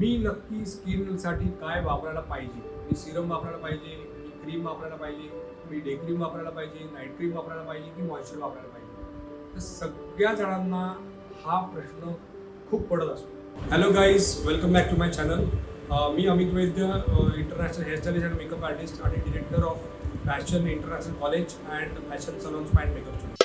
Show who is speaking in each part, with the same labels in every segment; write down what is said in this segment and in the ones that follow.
Speaker 1: मी नक्की स्किनसाठी काय वापरायला पाहिजे? मी सिरम वापरायला पाहिजे मी क्रीम वापरायला पाहिजे मी डे क्रीम वापरायला पाहिजे नाईट क्रीम वापरायला पाहिजे की मॉइश्चर वापरायला पाहिजे? तर सगळ्या जणांना हा प्रश्न खूप पडत असतो. Hello guys welcome back to my channel me Amit Vaidya international hairstylist and makeup artist आणि director of fashion international college and fashion salons and makeup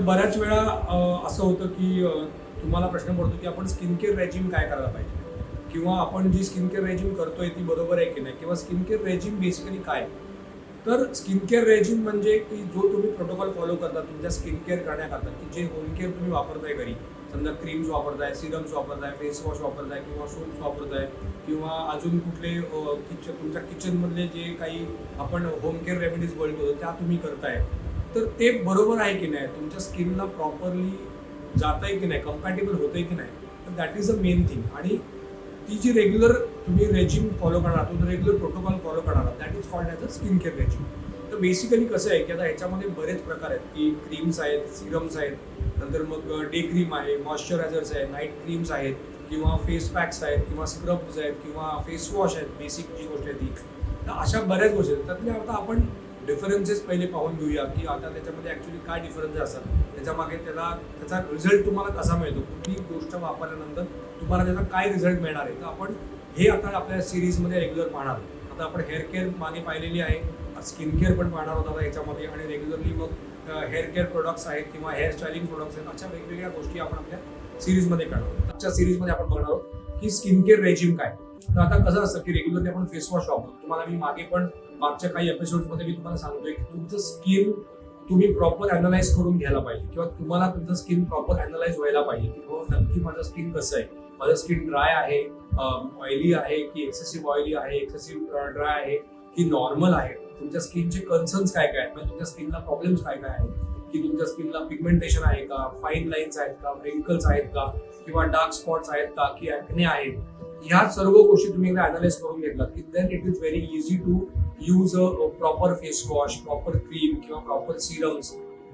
Speaker 1: तर बऱ्याच वेळा असं होतं की तुम्हाला प्रश्न पडतो की आपण स्किन केअर रेजिम काय करायला पाहिजे? किंवा आपण जी स्किन केअर रेजिम करतोय ती बरोबर आहे की नाही? किंवा स्किन केअर रेजिम बेसिकली काय? तर स्किन केअर रेजिम म्हणजे की जो तुम्ही प्रोटोकॉल फॉलो करता तुमच्या स्किन केअर करण्याकरता की जे होम केअर तुम्ही वापरताय घरी. समजा क्रीम्स वापरताय सिरम्स वापरताय फेस वॉश वापरताय किंवा सोप्स वापरताय किंवा अजून कुठले किचन तुमच्या किचनमधले जे काही आपण होम केअर रेमेडीज बोलतो त्या तुम्ही करताय. तर ते बरोबर आहे की नाही? तुमच्या स्किनला प्रॉपरली जात आहे की नाही? कम्पॅटेबल आहे की नाही? तर that is a main thing आणि ती जी रेग्युलर तुम्ही रेजिम फॉलो करणार तुम्ही रेग्युलर प्रोटोकॉल फॉलो करणार that is called as a skin care regime तर बेसिकली कसं आहे की आता ह्याच्यामध्ये बरेच प्रकार आहेत की क्रीम्स आहेत सिरम्स आहेत नंतर मग डे क्रीम आहे मॉइश्चरायझर्स आहे नाईट क्रीम्स आहेत किंवा फेस पॅक्स आहेत किंवा स्क्रब्स आहेत किंवा फेस वॉश आहेत बेसिक जी गोष्ट आहे ती. तर अशा बऱ्याच गोष्टी आहेत. त्यातल्या आता आपण डिफरन्सेस पहिले पाहून घेऊया की आता त्याच्यामध्ये ॲक्च्युली काय डिफरन्स असतात त्याच्यामागे त्याला त्याचा रिझल्ट तुम्हाला कसा मिळतो? कुठली गोष्ट वापरल्यानंतर तुम्हाला त्याचा काय रिझल्ट मिळणार आहे? तर आपण हे आता आपल्या सिरीजमध्ये रेग्युलर पाहणार आता आपण हेअर केअर मागे पाहिलेली आहे. स्किन केअर पण पाहणार होता आता याच्यामध्ये आणि रेग्युलरली मग हेअर केअर प्रोडक्ट्स आहेत किंवा हेअर स्टायलिंग प्रोडक्ट्स आहेत. अशा वेगवेगळ्या गोष्टी आपण आपल्या सिरीजमध्ये करणार आहोत. आजच्या सिरीजमध्ये आपण बघणार आहोत की स्किन केअर रेजिम काय तर आता कसं असतं की रेग्युलरली आपण फेस वॉश वापरतो. तुम्हाला मी मागे पण मागच्या काही एपिसोडमध्ये मी तुम्हाला सांगतोय की तुमचं स्किन तुम्ही प्रॉपर अनालाइज करून घ्यायला पाहिजे. किंवा तुम्हाला तुमचं स्किन प्रॉपर अनालाइज व्हायला पाहिजे की हो नक्की माझं स्किन कसं आहे? माझं स्किन ड्राय आहे ऑइली आहे की एक्सेसिव्ह ऑइली आहे एक्सेसिव्ह ड्राय आहे की नॉर्मल आहे? तुमच्या स्किनचे कन्सर्न्स काय काय आहेत? म्हणजे तुमच्या स्किनला प्रॉब्लेम्स काय काय आहेत? की तुमच्या स्किनला पिगमेंटेशन आहे का? फाईन लाईन्स आहेत का? रिंकल्स आहेत का? किंवा डार्क स्पॉट्स आहेत का? की ॲक्ने आहेत? ह्या सर्व गोष्टी तुम्ही एकदा अनालाइज करून घेतलात की then it is very easy to use a proper face wash proper cream किंवा प्रॉपर सिरम्स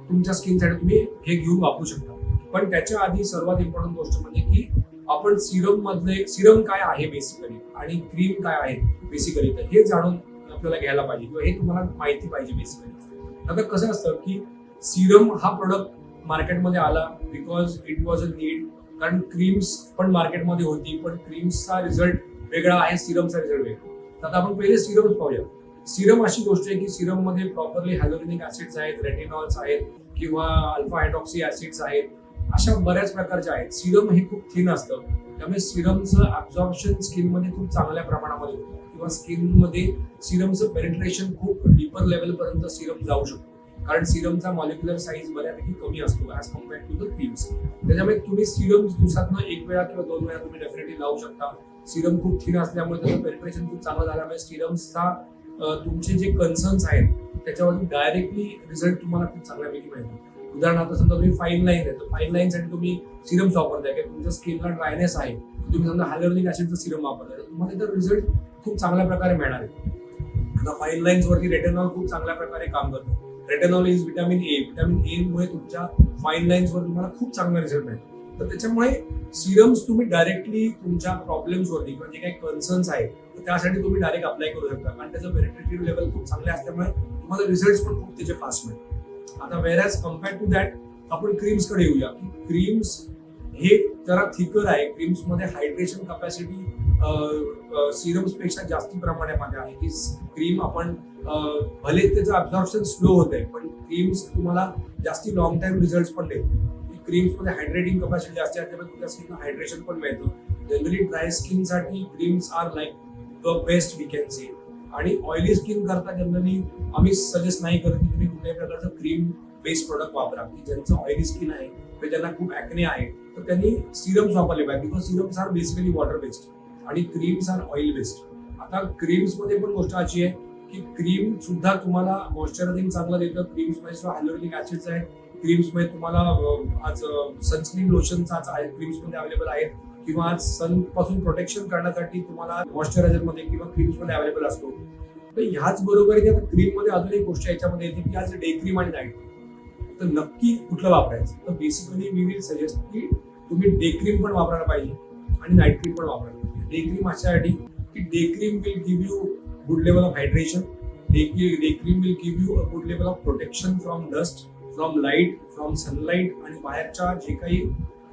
Speaker 1: तुमच्या स्किनसाठी तुम्ही हे घेऊन वापरू शकता. पण त्याच्या आधी सर्वात इम्पॉर्टंट गोष्ट म्हणजे की आपण सिरम मधले सिरम काय आहे बेसिकली आणि क्रीम काय आहे बेसिकली तर हे जाणून आपल्याला घ्यायला पाहिजे किंवा हे तुम्हाला माहिती पाहिजे बेसिकली आता कसं असतं की सिरम हा प्रोडक्ट मार्केटमध्ये आला because it was a need कारण क्रीम्स पण मार्केटमध्ये होती पण क्रीम्सचा रिझल्ट वेगळा आहे सिरमचा रिझल्ट वेगळा. तर आता आपण पहिले सिरम पाहूया. सिरम अशी गोष्ट आहे की सिरममध्ये प्रॉपरली हॅलोरिनिक ऍसिड्स आहेत रेटिनॉल्स आहेत किंवा अल्फा हायड्रॉक्सी ऍसिड्स आहेत अशा बऱ्याच प्रकारच्या आहेत. सिरम हे खूप थिन असतं. त्यामुळे सिरमचं ऍब्झॉर्प्शन स्किनमध्ये खूप चांगल्या प्रमाणामध्ये होतं. किंवा स्किनमध्ये सिरमचं पेनिट्रेशन खूप डीपर लेवलपर्यंत सिरम जाऊ शकतो. कारण सिरमचा मॉलिक्युलर साईज बऱ्यापैकी कमी असतो as compare to the creams त्याच्यामुळे तुम्ही सिरम दिवसातनं एक वेळा किंवा दोन वेळा तुम्ही डेफिनेटली लावू शकता. सिरम खूप थिन असल्यामुळे त्याचं पेनिट्रेशन खूप चांगलं झाल्यामुळे सिरम्सचा तुमचे जे कन्सर्न्स आहेत त्याच्यावरती डायरेक्टली रिझल्ट तुम्हाला खूप चांगल्यापैकी मिळतो उदाहरणार्थ समजा तुम्ही फाईन लाईन आहे तर फाईन लाईनसाठी तुम्ही सिरम्स वापरताय की तुमच्या स्किनला ड्रायनेस आहे. तुम्ही समजा हायलोरिक ऍसिडचं सिरम वापरताय तर तुम्हाला तर रिझल्ट खूप चांगल्या प्रकारे मिळणार आहे. आता फाईन लाईन्स वरती रेटेनॉल खूप चांगल्या प्रकारे काम करतो. Retinol is vitamin A vitamin A मुळे तुमच्या फाईन लाईन्स वर तुम्हाला खूप चांगला रिझल्ट मिळेल. तर त्याच्यामुळे सिरम्स तुम्ही डायरेक्टली तुमच्या प्रॉब्लेम्स वरती किंवा जे काही कन्सर्न्स आहेत तर त्यासाठी तुम्ही डायरेक्ट अप्लाय करू शकता. कारण त्याचं पेरेटेटिव्ह लेवल खूप चांगले असल्यामुळे तुम्हाला रिझल्ट पण खूप त्याचे फास्ट मिळेल. आता where as compare to that आपण क्रीम्सकडे येऊया. की क्रीम्स हे जरा थिकर आहे. क्रीम्समध्ये हायड्रेशन कपॅसिटी सिरम्सपेक्षा जास्ती प्रमाणामध्ये आहे की क्रीम आपण भले त्याचं अब्झॉर्प्शन स्लो होत आहे पण क्रीम्स तुम्हाला जास्ती लॉंग टाइम रिझल्ट पण देते क्रीम्समध्ये हायड्रेटिंग कपॅसिटी जास्त असल्यामुळे तुमच्या स्किनला हायड्रेशन पण मिळतं. जनरली ड्राय स्किनसाठी creams are like the best we can see आणि ऑइली स्किन करता जनरली आम्ही सजेस्ट नाही करत की तुम्ही कुठल्याही प्रकारचं क्रीम बेस्ड प्रोडक्ट वापरा. की ज्यांचं ऑइली स्किन आहे किंवा ज्यांना खूप ऍक्ने आहे तर त्यांनी सिरम्स वापरले पाहिजे. Because serums are basically water based आणि क्रीम्स आर ऑइल बेस्ड आता क्रीम्समध्ये पण गोष्ट अशी आहे की क्रीम सुद्धा तुम्हाला मॉइश्चरायझिंग चांगलं देतं. क्रीम्समध्ये सुद्धा हॅलोरिक ऍसिड्स आहेत. क्रीम्समध्ये तुम्हाला आज सनस्क्रीन लोशन्स आज आहे क्रीम्समध्ये अवेलेबल आहेत. किंवा आज सनपासून प्रोटेक्शन करण्यासाठी तुम्हाला मॉइश्चरायझरमध्ये किंवा क्रीम्समध्ये अवेलेबल असतो. तर ह्याच बरोबर आता क्रीममध्ये अजून एक गोष्ट याच्यामध्ये येते की आज डे क्रीम आणि नाईट क्रीम तर नक्की कुठलं वापरायचं? तर बेसिकली मी विल सजेस्ट की तुम्ही डे क्रीम पण वापरायला पाहिजे आणि नाईट क्रीम पण वापरायला डेक्रीम डे अशासाठी की day cream will give you good level of hydration day day will give you a good level of protection from dust from light from sunlight आणि बाहेरच्या जे काही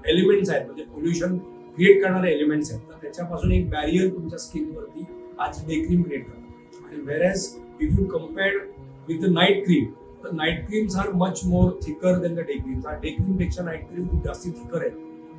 Speaker 1: एलिमेंट्स आहेत म्हणजे पोल्युशन क्रिएट करणारे एलिमेंट्स आहेत. तर त्याच्यापासून एक बॅरियर तुमच्या स्किनवरती आज डे क्रीम क्रिएट करतात. आणि whereas if you compared with the night cream तर night creams are much more thicker than the day creams day cream night cream खूप जास्त थिकर आहे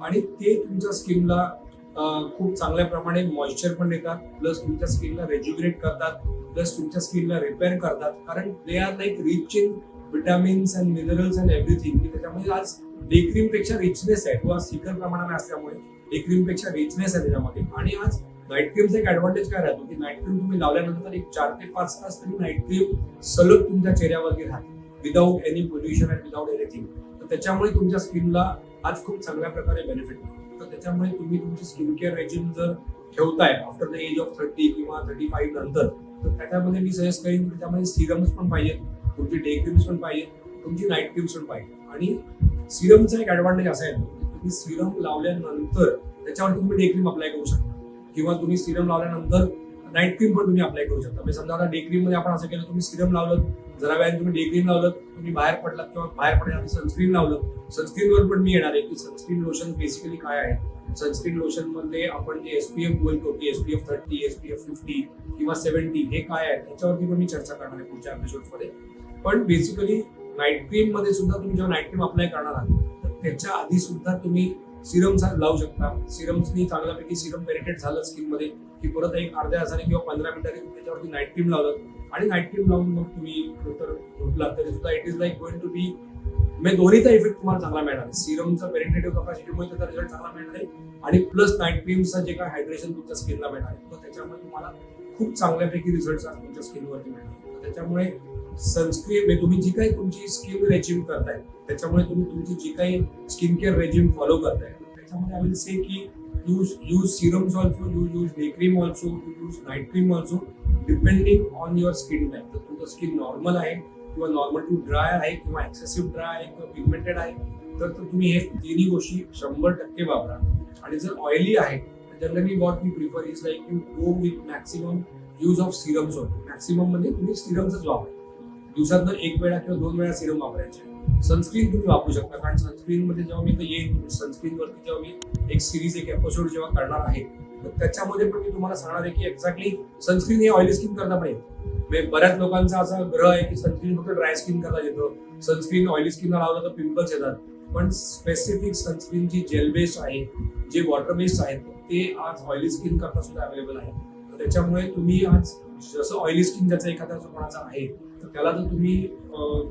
Speaker 1: आणि ते तुमच्या स्किनला खूप चांगल्या प्रमाणे मॉइश्चर पण देतात. प्लस तुमच्या स्किनला रेज्युग्रेट करतात. प्लस तुमच्या स्किनला रिपेअर करतात. कारण they are like rich in vitamins and minerals and everything की त्याच्यामध्ये आज डे क्रीमपेक्षा रिचनेस आहे. किंवा थिकर प्रमाणाने असल्यामुळे डे क्रीमपेक्षा रिचनेस आहे त्याच्यामध्ये. आणि आज नाईट क्रीमचा एक ऍडव्हान्टेज काय राहतो? की नाईट क्रीम तुम्ही लावल्यानंतर एक चार ते पाच तास तरी नाईट क्रीम सलग तुमच्या चेहऱ्यावरती राहते. Without any pollution and without anything तर त्याच्यामुळे तुमच्या स्किनला आज खूप चांगल्या प्रकारे बेनिफिट मिळतो. तर त्याच्यामुळे तुम्ही तुमची स्किन केअर रेजिम जर ठेवताय after the age of thirty किंवा थर्टी फाईव्ह नंतर तर त्याच्यामध्ये मी सजेस्ट करेन की त्यामध्ये सिरम्स पण पाहिजेत तुमची डे क्रीम्स पण पाहिजेत तुमची नाईट क्रीम्स पण पाहिजे आणि सिरमचा एक ॲडव्हान्टेज असा येतो की तुम्ही सिरम लावल्यानंतर त्याच्यावरती तुम्ही डे क्रीम अप्लाय करू शकता. किंवा तुम्ही सिरम लावल्यानंतर नाईट क्रीम पण तुम्ही अप्लाय करू शकता. म्हणजे समजा आता डे क्रीममध्ये आपण असं केलं तुम्ही सिरम लावलं जरा वेळ तुम्ही डे क्रीम लावलं तुम्ही बाहेर पडलात किंवा बाहेर पडण्याआधी सनस्क्रीन लावलं. सनस्क्रीनवर पण मी येणार आहे की सनस्क्रीन लोशन बेसिकली काय आहे? सनस्क्रीन लोशनमध्ये आपण जे एसपीएफ बोलतो की एसपीएफ थर्टी एसपीएफ फिफ्टी किंवा सेव्हन्टी हे काय आहे त्याच्यावरती पण मी चर्चा करणार आहे पुढच्या एपिसोडमध्ये पण बेसिकली नाईट क्रीममध्ये सुद्धा तुम्ही जेव्हा नाईट क्रीम अप्लाय करणार आहात तर त्याच्या आधी सुद्धा तुम्ही सिरम लावू शकता. सिरम्सनी चांगल्यापैकी सिरम पेनिट्रेट झालं स्किनमध्ये की परत एक अर्ध्या तासाने किंवा पंधरा मिनिटांनी त्याच्यावरती नाईट क्रीम लावलं आणि नाईट क्रीम लावून मग तुम्ही नंतर झोपला तरी सुद्धा it is like going to be म्हणजे दोन्हीचा इफेक्ट तुम्हाला चांगला मिळणार आहे. सिरमचा पेनिट्रेटिव्ह कपॅसिटीमुळे त्याचा रिझल्ट चांगला मिळणार आहे. आणि प्लस नाईट क्रीमचा जे काय हायड्रेशन तुमच्या स्किनला मिळणार आहे तर त्याच्यामुळे तुम्हाला खूप चांगल्यापैकी रिझल्ट तुमच्या स्किनवरती मिळणार त्याच्यामुळे सनस्क्रीन म्हणजे तुम्ही जी काही तुमची स्किन रेजिम करताय त्याच्यामुळे तुम्ही तुमची जी काही स्किन केअर रेजिम फॉलो करताय त्याच्यामध्ये आय विल से की use use serums also you use day cream also you use night cream also depending on your skin type तर तुमचं स्किन नॉर्मल आहे, किंवा नॉर्मल टू ड्राय आहे, किंवा excessive dry आहे, किंवा पिगमेंटेड आहे, तर तर तुम्ही हे तिन्ही गोष्टी शंभर टक्के वापरा. आणि जर oily generally what me prefer is like you go with maximum use of serums होते मॅक्सिमम म्हणजे तुम्ही सिरम्सच वापरा. दिवसातनं एक वेळा किंवा दोन वेळा सिरम वापरायचे. सनस्क्रीन तुम्ही वापरू शकता. कारण सनस्क्रीन मध्ये जेव्हा मी येईन सनस्क्रीन वरती जेव्हा मी एक सिरीज एक एपिसोड जेव्हा करणार आहे तर त्याच्यामध्ये पण मी तुम्हाला सांगणार आहे की एक्झॅक्टली सनस्क्रीन हे ऑइली स्किन करता पण येतं म्हणजे बऱ्याच लोकांचा असा ग्रह आहे की सनस्क्रीन फक्त ड्राय स्किन करता येतं. सनस्क्रीन ऑइली स्किनला लावलं तर पिंपल्स येतात. पण स्पेसिफिक सनस्क्रीन जी जेल बेस्ड आहे जे वॉटर बेस्ड आहेत ते आज ऑइली स्किन करता सुद्धा अवेलेबल आहे. तर त्याच्यामुळे तुम्ही आज जसं ऑइली स्किन ज्याचा एखाद्या कोणाचा आहे तर त्याला जर तुम्ही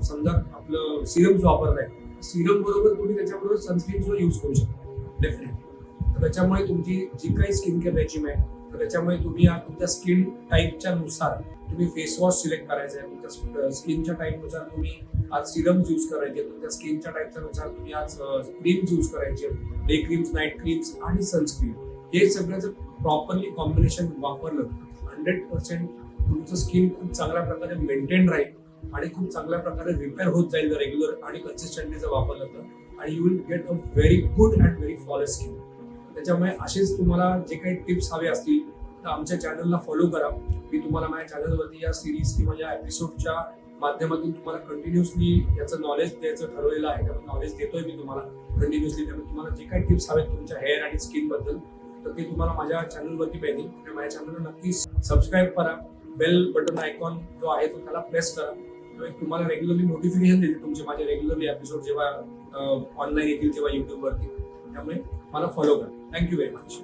Speaker 1: समजा आपलं सिरम्स वापरताय सिरम बरोबर तुम्ही त्याच्याबरोबर सनस्क्रीन सुद्धा यूज करू शकता. डेफिनेटली तर त्याच्यामुळे तुमची जी काही स्किन केअर रेजिम आहे तर त्याच्यामुळे तुम्ही तुमच्या स्किन टाईपच्या नुसार तुम्ही फेस वॉश सिलेक्ट करायचा आहे. तुमच्या स्किनच्या टाईपनुसार तुम्ही आज सिरम्स यूज करायचे तुमच्या स्किनच्या टाईपच्या नुसार तुम्ही आज क्रीम्स यूज करायचे डे क्रीम्स नाईट क्रीम्स आणि सनस्क्रीन हे सगळ्याचं प्रॉपरली कॉम्बिनेशन वापरलं हंड्रेड पर्सेंट तुमचं स्किन खूप चांगल्या प्रकारे मेंटेन राहील आणि खूप चांगल्या प्रकारे रिपेअर होत जाईल रेग्युलर आणि कन्सिस्टंटली जर वापरलं तर. आणि you will get a very good and very flawless skin त्याच्यामुळे असेच तुम्हाला जे काही टिप्स हवे असतील तर आमच्या चॅनलला फॉलो करा. मी तुम्हाला माझ्या चॅनलवरती या सिरीज किंवा या एपिसोडच्या माध्यमातून तुम्हाला कंटिन्युअसली याचं नॉलेज द्यायचं ठरवलेलं आहे. त्यामुळे नॉलेज देतोय मी तुम्हाला कंटिन्युअसली त्यामुळे तुम्हाला जे काही टिप्स हवेत तुमच्या हेअर आणि स्किनबद्दल तर ते तुम्हाला माझ्या चॅनलवरती पाहिजे. तर माझ्या चॅनलला नक्की सबस्क्राईब करा. बेल बटन आयकॉन जो आहे तो त्याला प्रेस करा. एक तुम्हाला रेग्युलरली नोटिफिकेशन देते तुमचे माझे रेग्युलरली एपिसोड जेव्हा ऑनलाईन येतील तेव्हा युट्यूबवरती त्यामुळे मला फॉलो करा. Thank you very much